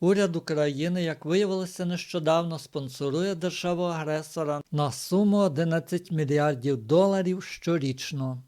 Уряд України, як виявилося нещодавно, спонсорує державу-агресора на суму 11 мільярдів доларів щорічно.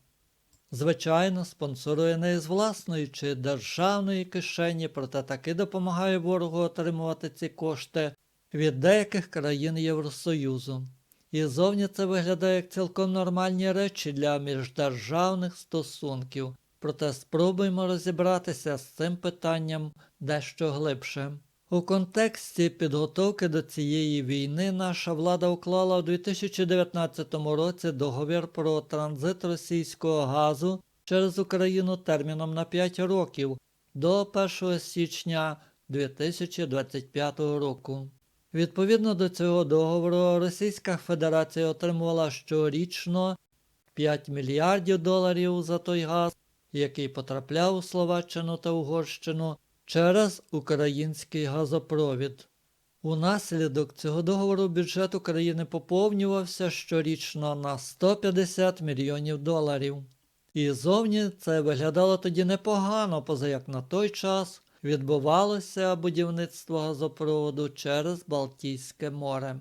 Звичайно, спонсорує не із власної чи державної кишені, проте таки допомагає ворогу отримувати ці кошти від деяких країн Євросоюзу. І зовні це виглядає як цілком нормальні речі для міждержавних стосунків. Проте спробуємо розібратися з цим питанням дещо глибше. У контексті підготовки до цієї війни наша влада уклала у 2019 році договір про транзит російського газу через Україну терміном на 5 років до 1 січня 2025 року. Відповідно до цього договору, Російська Федерація отримувала щорічно 5 мільярдів доларів за той газ, який потрапляв у Словаччину та Угорщину через український газопровід. Унаслідок цього договору бюджет України поповнювався щорічно на 150 мільйонів доларів. І зовні це виглядало тоді непогано, поза як на той час відбувалося будівництво газопроводу через Балтійське море.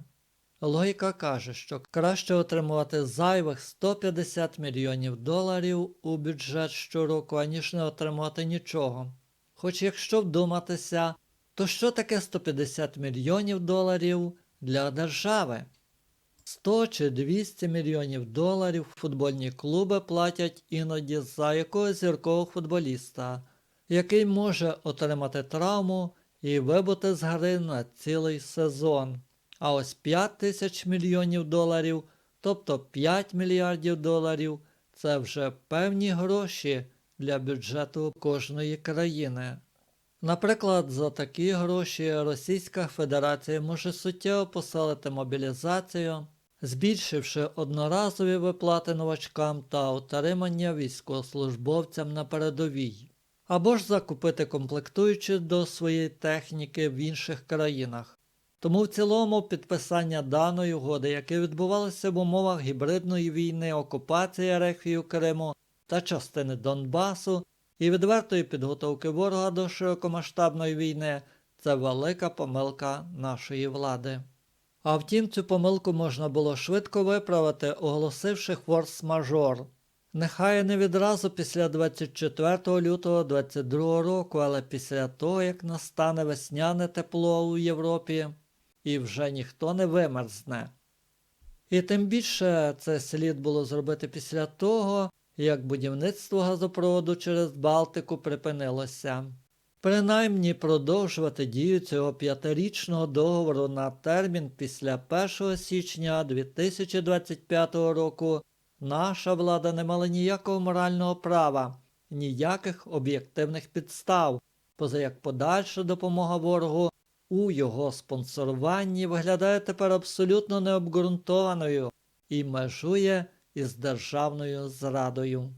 Логіка каже, що краще отримувати зайвих 150 мільйонів доларів у бюджет щороку, аніж не отримати нічого. Хоч якщо вдуматися, то що таке 150 мільйонів доларів для держави? 100 чи 200 мільйонів доларів футбольні клуби платять іноді за якогось зіркового футболіста, який може отримати травму і вибути з гри на цілий сезон. А ось 5 тисяч мільйонів доларів, тобто 5 мільярдів доларів, це вже певні гроші для бюджету кожної країни. Наприклад, за такі гроші Російська Федерація може суттєво посилити мобілізацію, збільшивши одноразові виплати новачкам та утримання військовослужбовцям на передовій, або ж закупити комплектуючі до своєї техніки в інших країнах. Тому в цілому підписання даної угоди, яке відбувалося в умовах гібридної війни, окупації Ерефії Криму та частини Донбасу і відвертої підготовки ворога до широкомасштабної війни, це велика помилка нашої влади. А втім, цю помилку можна було швидко виправити, оголосивши форс-мажор. Нехай не відразу після 24 лютого 2022 року, але після того, як настане весняне тепло у Європі, і вже ніхто не вимерзне. І тим більше це слід було зробити після того, як будівництво газопроводу через Балтику припинилося. Принаймні продовжувати дію цього п'ятирічного договору на термін після 1 січня 2025 року наша влада не мала ніякого морального права, ніяких об'єктивних підстав, поза як подальша допомога ворогу у його спонсоруванні виглядає тепер абсолютно необґрунтованою і межує із державною зрадою.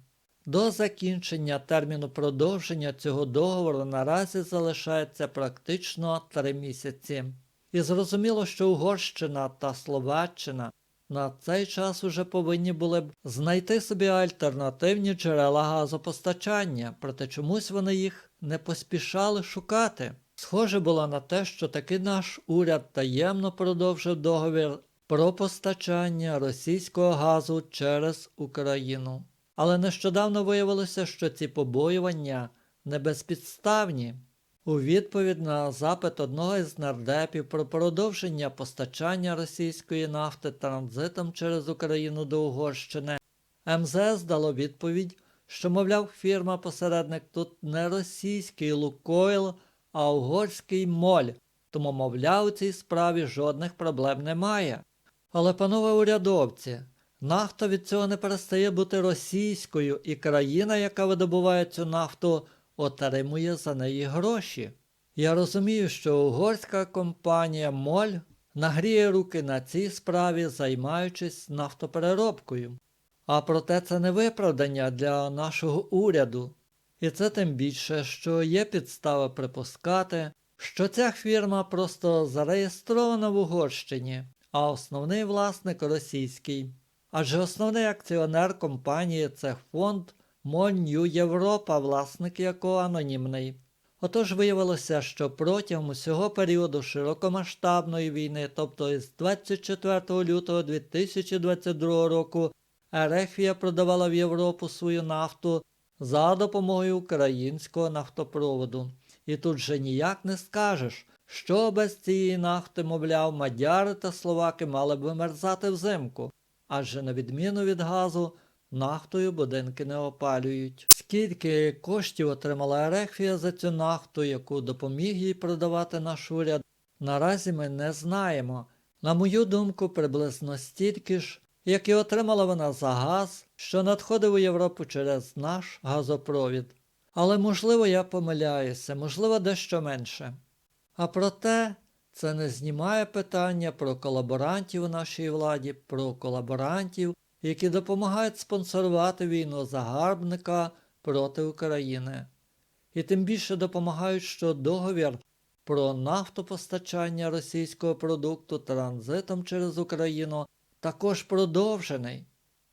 До закінчення терміну продовження цього договору наразі залишається практично три місяці. І зрозуміло, що Угорщина та Словаччина на цей час уже повинні були б знайти собі альтернативні джерела газопостачання, проте чомусь вони їх не поспішали шукати. Схоже було на те, що таки наш уряд таємно продовжив договір про постачання російського газу через Україну. Але нещодавно виявилося, що ці побоювання не безпідставні. У відповідь на запит одного із нардепів про продовження постачання російської нафти транзитом через Україну до Угорщини, МЗС дало відповідь, що, мовляв, фірма-посередник тут не російський Лукойл, а угорський моль, тому, мовляв, у цій справі жодних проблем немає. Але, панове урядовці, нафта від цього не перестає бути російською, і країна, яка видобуває цю нафту, отримує за неї гроші. Я розумію, що угорська компанія Моль нагріє руки на цій справі, займаючись нафтопереробкою. А проте це не виправдання для нашого уряду. І це тим більше, що є підстави припускати, що ця фірма просто зареєстрована в Угорщині, а основний власник російський. Адже основний акціонер компанії це фонд Моль Нью Європа, власник якого анонімний. Отож виявилося, що протягом усього періоду широкомасштабної війни, тобто із 24 лютого 2022 року, Ерефія продавала в Європу свою нафту за допомогою українського нафтопроводу. І тут же ніяк не скажеш, що без цієї нафти, мовляв, мадяри та словаки мали б вимерзати взимку, адже на відміну від газу, нафтою будинки не опалюють. Скільки коштів отримала Ерефія за цю нафту, яку допоміг їй продавати наш уряд, наразі ми не знаємо. На мою думку, приблизно стільки ж, як і отримала вона за газ, що надходив у Європу через наш газопровід. Але можливо я помиляюся, можливо дещо менше. А проте це не знімає питання про колаборантів у нашій владі, про колаборантів, які допомагають спонсорувати війну загарбника проти України. І тим більше допомагають, що договір про нафтопостачання російського продукту транзитом через Україну також продовжений,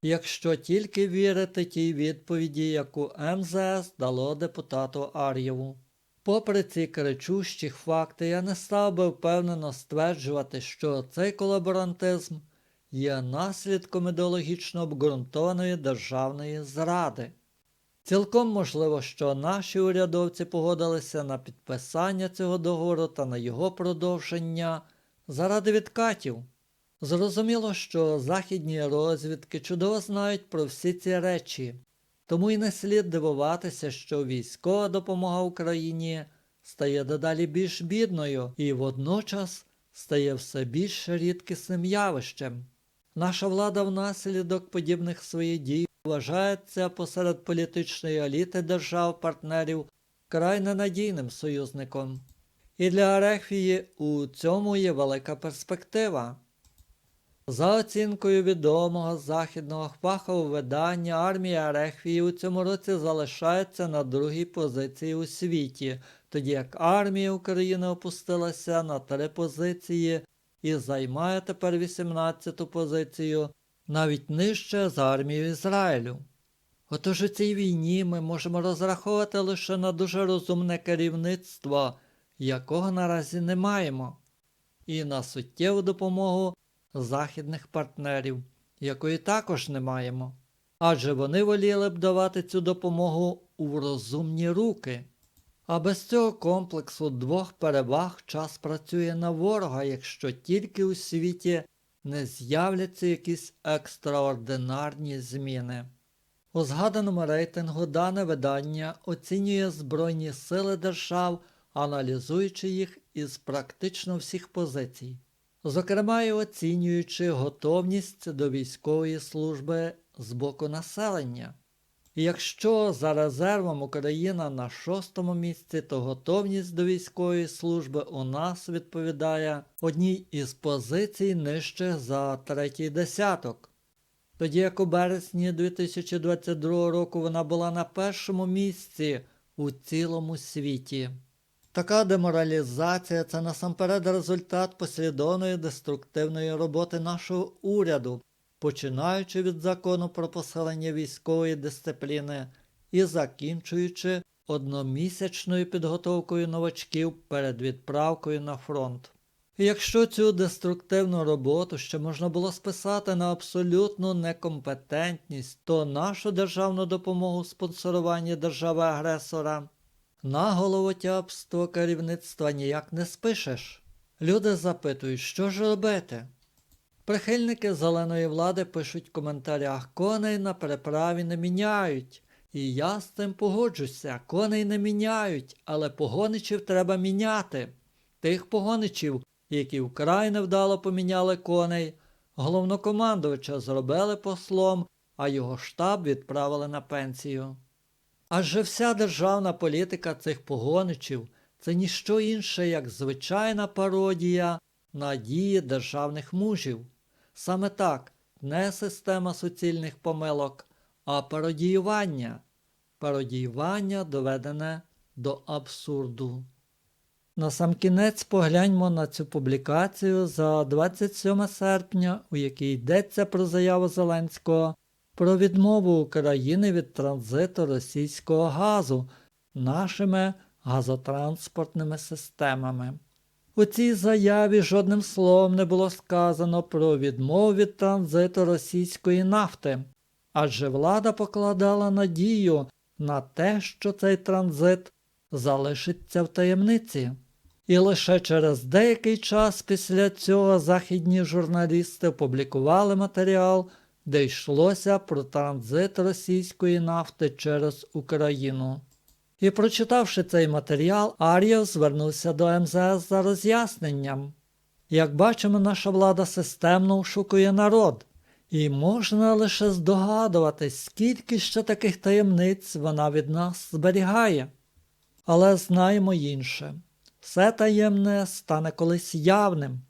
якщо тільки вірити тій відповіді, яку МЗС дало депутату Ар'єву. Попри ці кричущі факти, я не став би впевнено стверджувати, що цей колаборантизм є наслідком ідеологічно обґрунтованої державної зради. Цілком можливо, що наші урядовці погодилися на підписання цього договору та на його продовження заради відкатів. Зрозуміло, що західні розвідки чудово знають про всі ці речі, тому й не слід дивуватися, що військова допомога Україні стає дедалі більш бідною і водночас стає все більш рідкісним явищем. Наша влада внаслідок подібних своїх дій вважається посеред політичної еліти держав-партнерів край ненадійним союзником. І для Арефії у цьому є велика перспектива. За оцінкою відомого західного фахового видання, армія Арефії у цьому році залишається на другій позиції у світі, тоді як армія України опустилася на три позиції і займає тепер 18-ту позицію, навіть нижче за армією Ізраїлю. Отож у цій війні ми можемо розраховувати лише на дуже розумне керівництво, якого наразі не маємо, і на суттєву допомогу західних партнерів, якої також не маємо. Адже вони воліли б давати цю допомогу у розумні руки. А без цього комплексу двох переваг час працює на ворога, якщо тільки у світі не з'являться якісь екстраординарні зміни. У згаданому рейтингу дане видання оцінює Збройні сили держав, аналізуючи їх із практично всіх позицій, зокрема й оцінюючи готовність до військової служби з боку населення. І Якщо за резервом Україна на шостому місці, то готовність до військової служби у нас відповідає одній із позицій нижче за третій десяток. Тоді як у березні 2022 року вона була на першому місці у цілому світі. Така деморалізація це насамперед результат послідовної деструктивної роботи нашого уряду, починаючи від закону про посилення військової дисципліни і закінчуючи одномісячною підготовкою новачків перед відправкою на фронт. Якщо цю деструктивну роботу ще можна було списати на абсолютну некомпетентність, то нашу державну допомогу спонсоруванні держави-агресора на головотяпство керівництва ніяк не спишеш. Люди запитують, що ж робити? Прихильники зеленої влади пишуть в коментарях, коней на переправі не міняють. І я з цим погоджуся, коней не міняють, але погоничів треба міняти. Тих погоничів, які вкрай невдало поміняли коней, головнокомандувача зробили послом, а його штаб відправили на пенсію. Адже вся державна політика цих погоничів це ніщо інше, як звичайна пародія на дії державних мужів. Саме так, не система суцільних помилок, а пародіювання. Пародіювання доведене до абсурду. Насамкінець погляньмо на цю публікацію за 27 серпня, у якій йдеться про заяву Зеленського про відмову України від транзиту російського газу нашими газотранспортними системами. У цій заяві жодним словом не було сказано про відмову від транзиту російської нафти, адже влада покладала надію на те, що цей транзит залишиться в таємниці. І лише через деякий час після цього західні журналісти опублікували матеріал, де йшлося про транзит російської нафти через Україну. І прочитавши цей матеріал, Ар'єв звернувся до МЗС за роз'ясненням. Як бачимо, наша влада системно ошукує народ, і можна лише здогадуватись, скільки ще таких таємниць вона від нас зберігає. Але знаємо інше все таємне стане колись явним,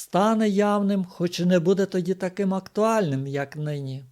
стане явним, хоч і не буде тоді таким актуальним, як нині.